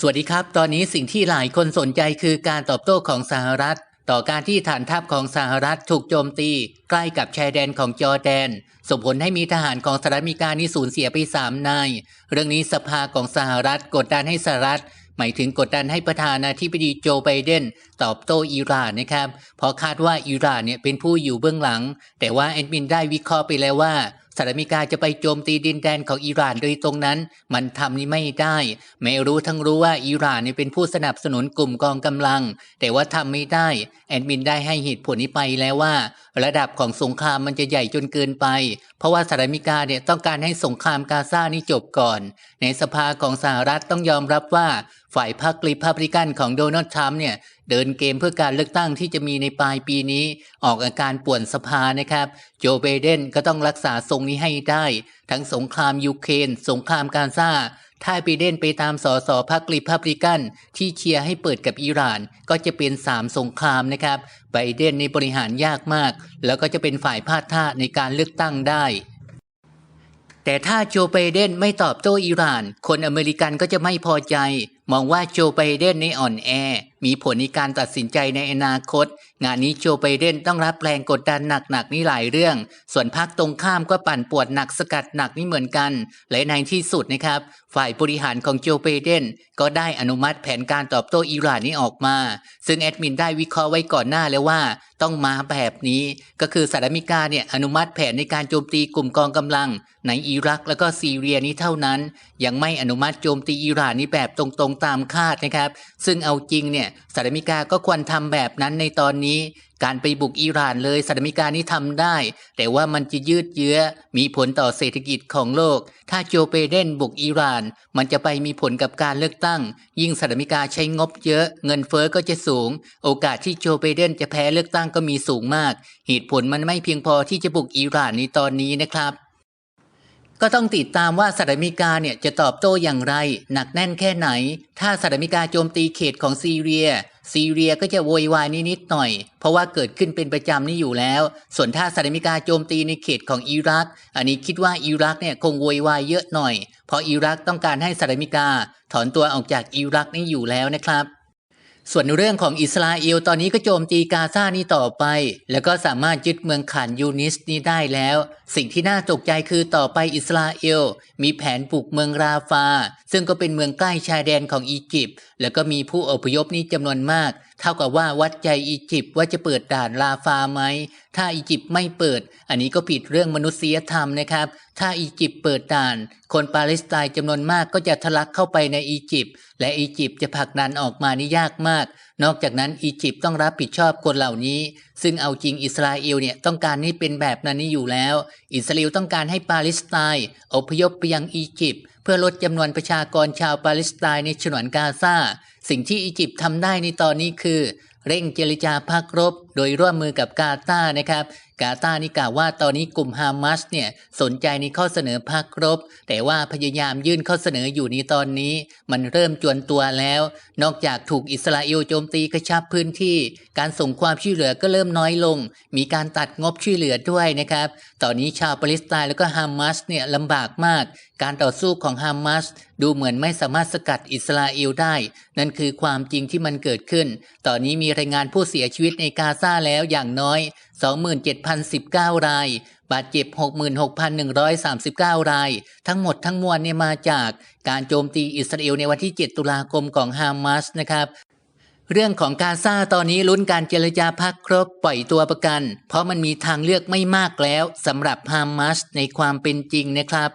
สวัสดีครับ ตอนนี้สิ่งที่หลายคนสนใจคือการตอบโต้ของสหรัฐ ต่อการที่ฐานทัพของสหรัฐถูกโจมตี ใกล้กับชายแดนของจอร์แดน ส่งผลให้มีทหารของสหรัฐอเมริกานี่สูญเสียไปสามนาย เรื่องนี้สภาของสหรัฐกดดันให้สหรัฐ หมายถึงกดดันให้ประธานาธิบดีโจไบเดนตอบโต้อิหร่านนะครับเพราะคาดว่าอิหร่านเนี่ยเป็นผู้อยู่เบื้องหลัง แต่ว่าแอดมินได้วิเคราะห์ไปแล้วว่า สหรัฐอเมริกาจะไปโจมตีดินแดนของอิหร่านโดยตรงนั้น มันทำนี่ไม่ได้ ไม่รู้ทั้งรู้ว่าอิหร่านเนี่เป็นผู้สนับสนุนกลุ่มกองกำลัง แต่ว่าทำไม่ได้ แอดมินได้ให้เหตุผลนี้ไปแล้วว่า ระดับของสงครามมันจะใหญ่จนเกินไป เพราะว่าสหรัฐอเมริกาเนี่ยต้องการให้สงครามกาซานี่จบก่อน ในสภาของสหรัฐต้องยอมรับว่าฝ่ายพรรครีพับลิกันของโดนัลด์ทรัมป์เนี่ย เดินเกมเพื่อการเลือกตั้งที่จะมีในปลายปีนี้ ออกอาการป่วนสภานะครับ โจไบเดนก็ต้องรักษาทรงนี้ให้ได้ ทั้งสงครามยูเครนสงครามกาซาถ้าไบเดนไปตามสสพรรครีพับลิกัน ที่เชียร์ให้เปิดกับอิหร่าน ก็จะเป็นสามสงครามนะครับไบเดนในบริหารยากมาก แล้วก็จะเป็นฝ่ายพลาดท่าในการเลือกตั้งได้แต่ถ้าโจไบเดนไม่ตอบโต้อิหร่าน คนอเมริกันก็จะไม่พอใจ มองว่าโจไบเดนในอ่อนแอมีผลในการตัดสินใจในอนาคต งานนี้โจไบเดนต้องรับแรงกดดันหนักๆนี่หลายเรื่อง ส่วนพรรคตรงข้ามก็ปั่นปวดหนักสกัดหนักนี่เหมือนกัน และในที่สุดนะครับ ฝ่ายบริหารของโจไบเดนก็ได้อนุมัติแผนการตอบโต้อิหร่านนี้ออกมา ซึ่งแอดมินได้วิเคราะห์ไว้ก่อนหน้าแล้วว่า ต้องมาแบบนี้ ก็คือสหรัฐอเมริกาเนี่ยอนุมัติแผนในการโจมตีกลุ่มกองกำลัง ในอิรักแล้วก็ซีเรียนี้เท่านั้น ยังไม่อนุมัติโจมตีอิหร่านนี้แบบตรงๆตามคาดนะครับ ซึ่งเอาจริงเนี่ยสหรัฐอเมริกาก็ควรทำแบบนั้นในตอนนี้ การไปบุกอิหร่านเลยสหรัฐอเมริกานี่ทำได้ แต่ว่ามันจะยืดเยื้อมีผลต่อเศรษฐกิจของโลก ถ้าโจไบเดนบุกอิหร่าน มันจะไปมีผลกับการเลือกตั้ง ยิ่งสหรัฐอเมริกาใช้งบเยอะ เงินเฟอ้อก็จะสูง โอกาสที่โจไบเดนจะแพ้เลือกตั้งก็มีสูงมาก เหตุผลมันไม่เพียงพอที่จะบุกอิหร่านในตอนนี้นะครับ ก็ต้องติดตามว่าสหรัฐอเมริกาเนี่ยจะตอบโต้อย่างไร หนักแน่นแค่ไหน ถ้าสหรัฐอเมริกาโจมตีเขตของซีเรีย ซีเรียก็จะโวยวายนิดๆหน่อย เพราะว่าเกิดขึ้นเป็นประจำนี่อยู่แล้ว ส่วนถ้าสหรัฐอเมริกาโจมตีในเขตของอิรัก อันนี้คิดว่าอิรักเนี่ยคงโวยวายเยอะหน่อย เพราะอิรักต้องการให้สหรัฐอเมริกาถอนตัวออกจากอิรักนี่อยู่แล้วนะครับ ส่วนเรื่องของอิสราเอลตอนนี้ก็โจมตีกาซานี่ต่อไป แล้วก็สามารถยึดเมืองขานยูนิสนี้ได้แล้ว สิ่งที่น่าตกใจคือต่อไปอิสราเอล มีแผนปลุกเมืองราฟา ซึ่งก็เป็นเมืองใกล้ชายแดนของอียิปต์แล้วก็มีผู้อพยพนี้จำนวนมาก เท่ากับว่าวัดใจอียิปต์ว่าจะเปิดด่านราฟาไหมถ้าอียิปต์ไม่เปิด อันนี้ก็ผิดเรื่องมนุษยธรรมนะครับ ถ้าอียิปต์เปิดด่าน คนปาเลสไตน์จำนวนมากก็จะทะลักเข้าไปในอียิปต์และอียิปต์จะผลักดันออกมานี่ยากมาก นอกจากนั้นอียิปต์ต้องรับผิดชอบคนเหล่านี้ ซึ่งเอาจริงอิสราเอลเนี่ยต้องการนี่เป็นแบบนั้นนี่อยู่แล้ว อิสราเอลต้องการให้ปาเลสไตน์อพยพไปยังอียิปต์เพื่อลดจำนวนประชากรชาวปาเลสไตน์ในฉนวนกาซา สิ่งที่อียิปต์ทำได้ในตอนนี้คือ เร่งเจรจาพักรบ โดยร่วมมือกับกาตานะครับ กาตานี่กล่าวว่าตอนนี้กลุ่มฮามาสเนี่ยสนใจในข้อเสนอพักรบ แต่ว่าพยายามยื่นข้อเสนออยู่ในตอนนี้ มันเริ่มจวนตัวแล้ว นอกจากถูกอิสราเอลโจมตีกระชับพื้นที่ การส่งความช่วยเหลือก็เริ่มน้อยลง มีการตัดงบช่วยเหลือด้วยนะครับ ตอนนี้ชาวปาเลสไตน์แล้วก็ฮามาสเนี่ยลำบากมาก การต่อสู้ของฮามาสดูเหมือนไม่สามารถสกัดอิสราเอลได้ นั่นคือความจริงที่มันเกิดขึ้น ตอนนี้มีรายงานผู้เสียชีวิตในกาซาแล้วอย่างน้อย 27,019 ราย บาดเจ็บ 66,139 ราย ทั้งหมดทั้งมวลเนี่ยมาจากการโจมตีอิสราเอลในวันที่ 7 ตุลาคมของฮามาสนะครับเรื่องของกาซาตอนนี้ลุ้นการเจรจาพักครบปล่อยตัวประกัน เพราะมันมีทางเลือกไม่มากแล้วสำหรับฮามาสในความเป็นจริงนะครับ